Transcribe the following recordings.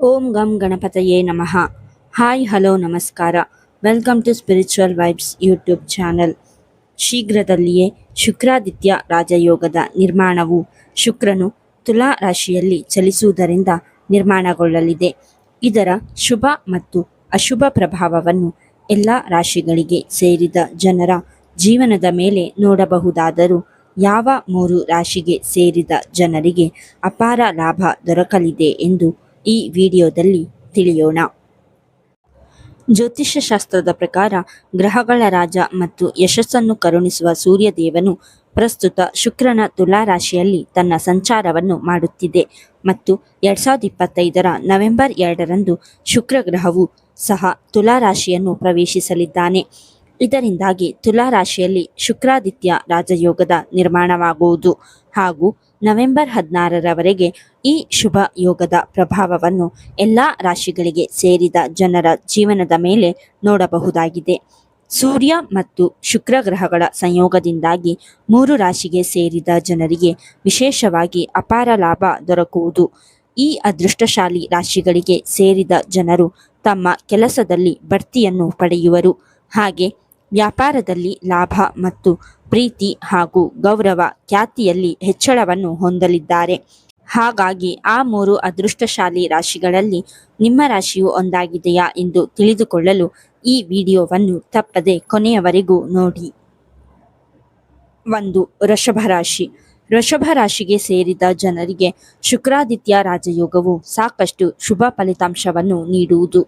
ಓಂ ಗಂ ಗಣಪತಯೇ ನಮಃ. ಹಾಯ್, ಹಲೋ, ನಮಸ್ಕಾರ. Welcome to spiritual vibes YouTube channel. ಶೀಘ್ರದಲ್ಲಿಯೇ ಶುಕ್ರಾದಿತ್ಯ ರಾಜಯೋಗದ ನಿರ್ಮಾಣವು ಶುಕ್ರನು ತುಲಾ ರಾಶಿಯಲ್ಲಿ ಚಲಿಸುವುದರಿಂದ ನಿರ್ಮಾಣಗೊಳ್ಳಲಿದೆ. ಇದರ ಶುಭ ಮತ್ತು ಅಶುಭ ಪ್ರಭಾವವನ್ನು ಎಲ್ಲ ರಾಶಿಗಳಿಗೆ ಸೇರಿದ ಜನರ ಜೀವನದ ಮೇಲೆ ನೋಡಬಹುದಾದರೂ ಯಾವ ಮೂರು ರಾಶಿಗೆ ಸೇರಿದ ಜನರಿಗೆ ಅಪಾರ ಲಾಭ ದೊರಕಲಿದೆ ಎಂದು ಈ ವಿಡಿಯೋದಲ್ಲಿ ತಿಳಿಯೋಣ. ಜ್ಯೋತಿಷ್ಯ ಶಾಸ್ತ್ರದ ಪ್ರಕಾರ ಗ್ರಹಗಳ ರಾಜ ಮತ್ತು ಯಶಸ್ಸನ್ನು ಕರುಣಿಸುವ ಸೂರ್ಯದೇವನು ಪ್ರಸ್ತುತ ಶುಕ್ರನ ತುಲಾ ರಾಶಿಯಲ್ಲಿ ತನ್ನ ಸಂಚಾರವನ್ನು ಮಾಡುತ್ತಿದೆ ಮತ್ತು ಎರಡ್ ಸಾವಿರದ ಇಪ್ಪತ್ತೈದರ ನವೆಂಬರ್ ಎರಡರಂದು ಶುಕ್ರ ಗ್ರಹವು ಸಹ ತುಲಾ ರಾಶಿಯನ್ನು ಪ್ರವೇಶಿಸಲಿದ್ದಾನೆ. ಇದರಿಂದಾಗಿ ತುಲಾ ರಾಶಿಯಲ್ಲಿ ಶುಕ್ರಾದಿತ್ಯ ರಾಜಯೋಗದ ನಿರ್ಮಾಣವಾಗುವುದು ಹಾಗೂ ನವೆಂಬರ್ ಹದಿನಾರರವರೆಗೆ ಈ ಶುಭ ಯೋಗದ ಪ್ರಭಾವವನ್ನು ಎಲ್ಲ ರಾಶಿಗಳಿಗೆ ಸೇರಿದ ಜನರ ಜೀವನದ ಮೇಲೆ ನೋಡಬಹುದಾಗಿದೆ. ಸೂರ್ಯ ಮತ್ತು ಶುಕ್ರ ಗ್ರಹಗಳ ಸಂಯೋಗದಿಂದಾಗಿ ಮೂರು ರಾಶಿಗೆ ಸೇರಿದ ಜನರಿಗೆ ವಿಶೇಷವಾಗಿ ಅಪಾರ ಲಾಭ ದೊರಕುವುದು. ಈ ಅದೃಷ್ಟಶಾಲಿ ರಾಶಿಗಳಿಗೆ ಸೇರಿದ ಜನರು ತಮ್ಮ ಕೆಲಸದಲ್ಲಿ ಬಡ್ತಿಯನ್ನು ಪಡೆಯುವರು. ಹಾಗೆ ವ್ಯಾಪಾರದಲ್ಲಿ ಲಾಭ ಮತ್ತು ಪ್ರೀತಿ ಹಾಗೂ ಗೌರವ ಖ್ಯಾತಿಯಲ್ಲಿ ಹೆಚ್ಚಳವನ್ನು ಹೊಂದಲಿದ್ದಾರೆ. ಹಾಗಾಗಿ ಆ ಮೂರು ಅದೃಷ್ಟಶಾಲಿ ರಾಶಿಗಳಲ್ಲಿ ನಿಮ್ಮ ರಾಶಿಯು ಒಂದಾಗಿದೆಯಾ ಎಂದು ತಿಳಿದುಕೊಳ್ಳಲು ಈ ವಿಡಿಯೋವನ್ನು ತಪ್ಪದೆ ಕೊನೆಯವರೆಗೂ ನೋಡಿ. ಒಂದು, ವೃಷಭ ರಾಶಿ. ವೃಷಭ ರಾಶಿಗೆ ಸೇರಿದ ಜನರಿಗೆ ಶುಕ್ರಾದಿತ್ಯ ರಾಜಯೋಗವು ಸಾಕಷ್ಟು ಶುಭ ಫಲಿತಾಂಶವನ್ನು ನೀಡುವುದು.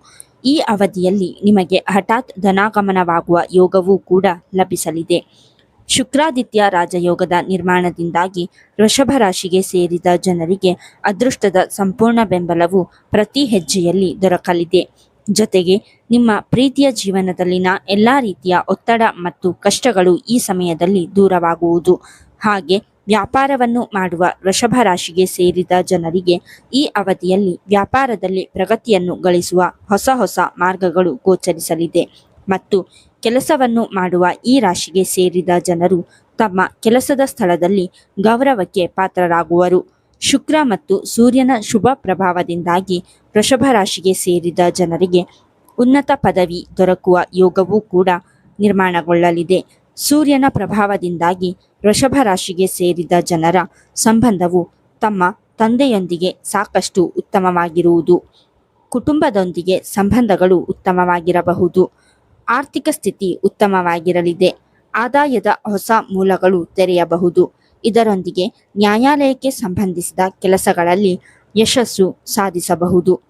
ಈ ಅವಧಿಯಲ್ಲಿ ನಿಮಗೆ ಹಠಾತ್ ಧನಾಗಮನವಾಗುವ ಯೋಗವೂ ಕೂಡ ಲಭಿಸಲಿದೆ. ಶುಕ್ರಾದಿತ್ಯ ರಾಜಯೋಗದ ನಿರ್ಮಾಣದಿಂದಾಗಿ ವೃಷಭ ರಾಶಿಗೆ ಸೇರಿದ ಜನರಿಗೆ ಅದೃಷ್ಟದ ಸಂಪೂರ್ಣ ಬೆಂಬಲವು ಪ್ರತಿ ಹೆಜ್ಜೆಯಲ್ಲಿ ದೊರಕಲಿದೆ. ಜೊತೆಗೆ ನಿಮ್ಮ ಪ್ರೀತಿಯ ಜೀವನದಲ್ಲಿನ ಎಲ್ಲ ರೀತಿಯ ಒತ್ತಡ ಮತ್ತು ಕಷ್ಟಗಳು ಈ ಸಮಯದಲ್ಲಿ ದೂರವಾಗುವುದು. ಹಾಗೆ ವ್ಯಾಪಾರವನ್ನು ಮಾಡುವ ವೃಷಭ ರಾಶಿಗೆ ಸೇರಿದ ಜನರಿಗೆ ಈ ಅವಧಿಯಲ್ಲಿ ವ್ಯಾಪಾರದಲ್ಲಿ ಪ್ರಗತಿಯನ್ನು ಗಳಿಸುವ ಹೊಸ ಹೊಸ ಮಾರ್ಗಗಳು ಗೋಚರಿಸಲಿದೆ. ಮತ್ತು ಕೆಲಸವನ್ನು ಮಾಡುವ ಈ ರಾಶಿಗೆ ಸೇರಿದ ಜನರು ತಮ್ಮ ಕೆಲಸದ ಸ್ಥಳದಲ್ಲಿ ಗೌರವಕ್ಕೆ ಪಾತ್ರರಾಗುವರು. ಶುಕ್ರ ಮತ್ತು ಸೂರ್ಯನ ಶುಭ ಪ್ರಭಾವದಿಂದಾಗಿ ವೃಷಭ ರಾಶಿಗೆ ಸೇರಿದ ಜನರಿಗೆ ಉನ್ನತ ಪದವಿ ದೊರಕುವ ಯೋಗವೂ ಕೂಡ ನಿರ್ಮಾಣಗೊಳ್ಳಲಿದೆ. ಸೂರ್ಯನ ಪ್ರಭಾವದಿಂದಾಗಿ ವೃಷಭ ರಾಶಿಗೆ ಸೇರಿದ ಜನರ ಸಂಬಂಧವು ತಮ್ಮ ತಂದೆಯೊಂದಿಗೆ ಸಾಕಷ್ಟು ಉತ್ತಮವಾಗಿರುವುದು. ಕುಟುಂಬದೊಂದಿಗೆ ಸಂಬಂಧಗಳು ಉತ್ತಮವಾಗಿರಬಹುದು. ಆರ್ಥಿಕ ಸ್ಥಿತಿ ಉತ್ತಮವಾಗಿರಲಿದೆ. ಆದಾಯದ ಹೊಸ ಮೂಲಗಳು ತೆರೆಯಬಹುದು. ಇದರೊಂದಿಗೆ ನ್ಯಾಯಾಲಯಕ್ಕೆ ಸಂಬಂಧಿಸಿದ ಕೆಲಸಗಳಲ್ಲಿ ಯಶಸ್ಸು ಸಾಧಿಸಬಹುದು.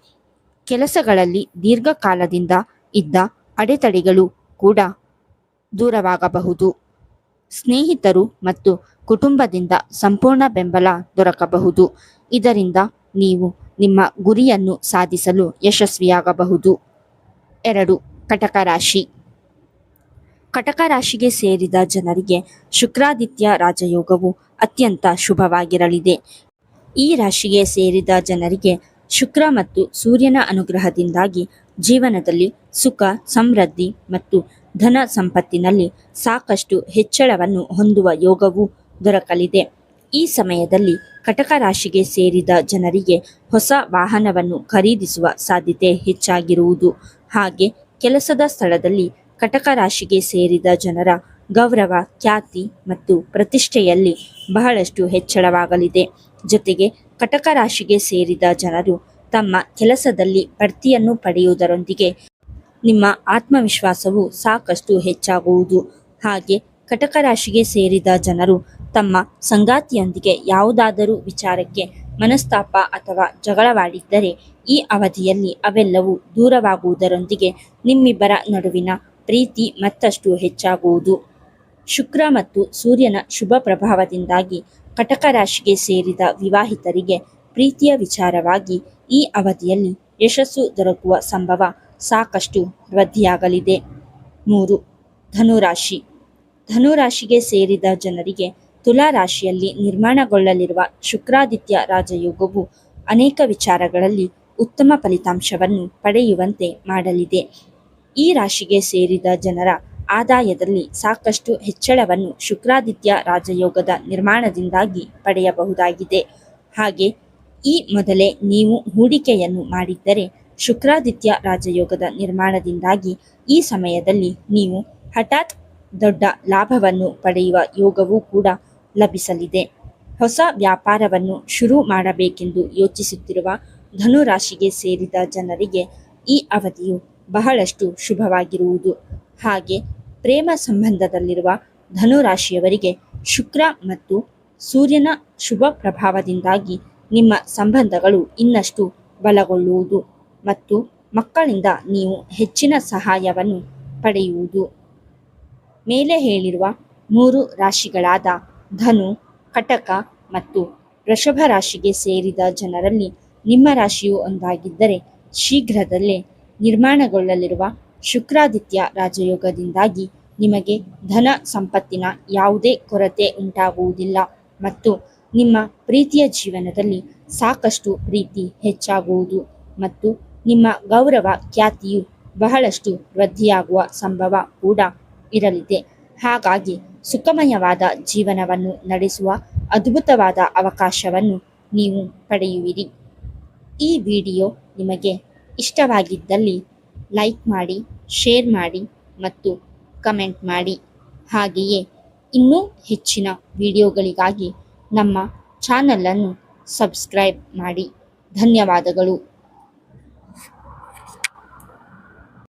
ಕೆಲಸಗಳಲ್ಲಿ ದೀರ್ಘಕಾಲದಿಂದ ಇದ್ದ ಅಡೆತಡೆಗಳು ಕೂಡ ದೂರವಾಗಬಹುದು. ಸ್ನೇಹಿತರು ಮತ್ತು ಕುಟುಂಬದಿಂದ ಸಂಪೂರ್ಣ ಬೆಂಬಲ ದೊರಕಬಹುದು. ಇದರಿಂದ ನೀವು ನಿಮ್ಮ ಗುರಿಯನ್ನು ಸಾಧಿಸಲು ಯಶಸ್ವಿಯಾಗಬಹುದು. ಎರಡು, ಕಟಕ ರಾಶಿ. ಕಟಕ ರಾಶಿಗೆ ಸೇರಿದ ಜನರಿಗೆ ಶುಕ್ರಾದಿತ್ಯ ರಾಜಯೋಗವು ಅತ್ಯಂತ ಶುಭವಾಗಿರಲಿದೆ. ಈ ರಾಶಿಗೆ ಸೇರಿದ ಜನರಿಗೆ ಶುಕ್ರ ಮತ್ತು ಸೂರ್ಯನ ಅನುಗ್ರಹದಿಂದಾಗಿ ಜೀವನದಲ್ಲಿ ಸುಖ, ಸಮೃದ್ಧಿ ಮತ್ತು ಧನ ಸಂಪತ್ತಿನಲ್ಲಿ ಸಾಕಷ್ಟು ಹೆಚ್ಚಳವನ್ನು ಹೊಂದುವ ಯೋಗವು ದೊರಕಲಿದೆ. ಈ ಸಮಯದಲ್ಲಿ ಕಟಕ ರಾಶಿಗೆ ಸೇರಿದ ಜನರಿಗೆ ಹೊಸ ವಾಹನವನ್ನು ಖರೀದಿಸುವ ಸಾಧ್ಯತೆ ಹೆಚ್ಚಾಗಿರುವುದು. ಹಾಗೆ ಕೆಲಸದ ಸ್ಥಳದಲ್ಲಿ ಕಟಕ ರಾಶಿಗೆ ಸೇರಿದ ಜನರ ಗೌರವ, ಖ್ಯಾತಿ ಮತ್ತು ಪ್ರತಿಷ್ಠೆಯಲ್ಲಿ ಬಹಳಷ್ಟು ಹೆಚ್ಚಳವಾಗಲಿದೆ. ಜೊತೆಗೆ ಕಟಕ ರಾಶಿಗೆ ಸೇರಿದ ಜನರು ತಮ್ಮ ಕೆಲಸದಲ್ಲಿ ಬಡ್ತಿಯನ್ನು ಪಡೆಯುವುದರೊಂದಿಗೆ ನಿಮ್ಮ ಆತ್ಮವಿಶ್ವಾಸವು ಸಾಕಷ್ಟು ಹೆಚ್ಚಾಗುವುದು. ಹಾಗೆ ಕಟಕ ರಾಶಿಗೆ ಸೇರಿದ ಜನರು ತಮ್ಮ ಸಂಗಾತಿಯೊಂದಿಗೆ ಯಾವುದಾದರೂ ವಿಚಾರಕ್ಕೆ ಮನಸ್ತಾಪ ಅಥವಾ ಜಗಳವಾಡಿದ್ದರೆ ಈ ಅವಧಿಯಲ್ಲಿ ಅವೆಲ್ಲವೂ ದೂರವಾಗುವುದರೊಂದಿಗೆ ನಿಮ್ಮಿಬ್ಬರ ನಡುವಿನ ಪ್ರೀತಿ ಮತ್ತಷ್ಟು ಹೆಚ್ಚಾಗುವುದು. ಶುಕ್ರ ಮತ್ತು ಸೂರ್ಯನ ಶುಭ ಪ್ರಭಾವದಿಂದಾಗಿ ಕಟಕ ರಾಶಿಗೆ ಸೇರಿದ ವಿವಾಹಿತರಿಗೆ ಪ್ರೀತಿಯ ವಿಚಾರವಾಗಿ ಈ ಅವಧಿಯಲ್ಲಿ ಯಶಸ್ಸು ದೊರಕುವ ಸಂಭವ ಸಾಕಷ್ಟು ವೃದ್ಧಿಯಾಗಲಿದೆ ಮೂರು, ಧನುರಾಶಿ. ಧನುರಾಶಿಗೆ ಸೇರಿದ ಜನರಿಗೆ ತುಲಾ ರಾಶಿಯಲ್ಲಿ ನಿರ್ಮಾಣಗೊಳ್ಳಲಿರುವ ಶುಕ್ರಾದಿತ್ಯ ರಾಜಯೋಗವು ಅನೇಕ ವಿಚಾರಗಳಲ್ಲಿ ಉತ್ತಮ ಫಲಿತಾಂಶವನ್ನು ಪಡೆಯುವಂತೆ ಮಾಡಲಿದೆ. ಈ ರಾಶಿಗೆ ಸೇರಿದ ಜನರ ಆದಾಯದಲ್ಲಿ ಸಾಕಷ್ಟು ಹೆಚ್ಚಳವನ್ನು ಶುಕ್ರಾದಿತ್ಯ ರಾಜಯೋಗದ ನಿರ್ಮಾಣದಿಂದಾಗಿ ಪಡೆಯಬಹುದಾಗಿದೆ. ಹಾಗೆ, ಈ ಮೊದಲೇ ನೀವು ಹೂಡಿಕೆಯನ್ನು ಮಾಡಿದ್ದರೆ ಶುಕ್ರಾದಿತ್ಯ ರಾಜಯೋಗದ ನಿರ್ಮಾಣದಿಂದಾಗಿ ಈ ಸಮಯದಲ್ಲಿ ನೀವು ಹಠಾತ್ ದೊಡ್ಡ ಲಾಭವನ್ನು ಪಡೆಯುವ ಯೋಗವೂ ಕೂಡ ಲಭಿಸಲಿದೆ. ಹೊಸ ವ್ಯಾಪಾರವನ್ನು ಶುರು ಮಾಡಬೇಕೆಂದು ಯೋಚಿಸುತ್ತಿರುವ ಧನುರಾಶಿಗೆ ಸೇರಿದ ಜನರಿಗೆ ಈ ಅವಧಿಯು ಬಹಳಷ್ಟು ಶುಭವಾಗಿರುವುದು. ಹಾಗೆ ಪ್ರೇಮ ಸಂಬಂಧದಲ್ಲಿರುವ ಧನುರಾಶಿಯವರಿಗೆ ಶುಕ್ರ ಮತ್ತು ಸೂರ್ಯನ ಶುಭ ಪ್ರಭಾವದಿಂದಾಗಿ ನಿಮ್ಮ ಸಂಬಂಧಗಳು ಇನ್ನಷ್ಟು ಬಲಗೊಳ್ಳುವುದು. ಮತ್ತು ಮಕ್ಕಳಿಂದ ನೀವು ಹೆಚ್ಚಿನ ಸಹಾಯವನ್ನು ಪಡೆಯುವುದು. ಮೇಲೆ ಹೇಳಿರುವ ಮೂರು ರಾಶಿಗಳಾದ ಧನು, ಕಟಕ ಮತ್ತು ವೃಷಭ ರಾಶಿಗೆ ಸೇರಿದ ಜನರಲ್ಲಿ ನಿಮ್ಮ ರಾಶಿಯು ಒಂದಾಗಿದ್ದರೆ ಶೀಘ್ರದಲ್ಲೇ ನಿರ್ಮಾಣಗೊಳ್ಳಲಿರುವ ಶುಕ್ರಾದಿತ್ಯ ರಾಜಯೋಗದಿಂದಾಗಿ ನಿಮಗೆ ಧನ ಸಂಪತ್ತಿನ ಯಾವುದೇ ಕೊರತೆ ಉಂಟಾಗುವುದಿಲ್ಲ ಮತ್ತು ನಿಮ್ಮ ಪ್ರೀತಿಯ ಜೀವನದಲ್ಲಿ ಸಾಕಷ್ಟು ಪ್ರೀತಿ ಹೆಚ್ಚಾಗುವುದು ಮತ್ತು ನಿಮ್ಮ ಗೌರವ, ಖ್ಯಾತಿಯು ಬಹಳಷ್ಟು ವೃದ್ಧಿಯಾಗುವ ಸಂಭವ ಕೂಡ ಇರಲಿದೆ. ಹಾಗಾಗಿ ಸುಖಮಯವಾದ ಜೀವನವನ್ನು ನಡೆಸುವ ಅದ್ಭುತವಾದ ಅವಕಾಶವನ್ನು ನೀವು ಪಡೆಯುವಿರಿ. ಈ ವಿಡಿಯೋ ನಿಮಗೆ ಇಷ್ಟವಾಗಿದ್ದಲ್ಲಿ ಲೈಕ್ ಮಾಡಿ, ಶೇರ್ ಮಾಡಿ ಮತ್ತು ಕಮೆಂಟ್ ಮಾಡಿ. ಹಾಗೆಯೇ ಇನ್ನೂ ಹೆಚ್ಚಿನ ವಿಡಿಯೋಗಳಿಗಾಗಿ ನಮ್ಮ ಚಾನಲನ್ನು ಸಬ್ಸ್ಕ್ರೈಬ್ ಮಾಡಿ. ಧನ್ಯವಾದಗಳು.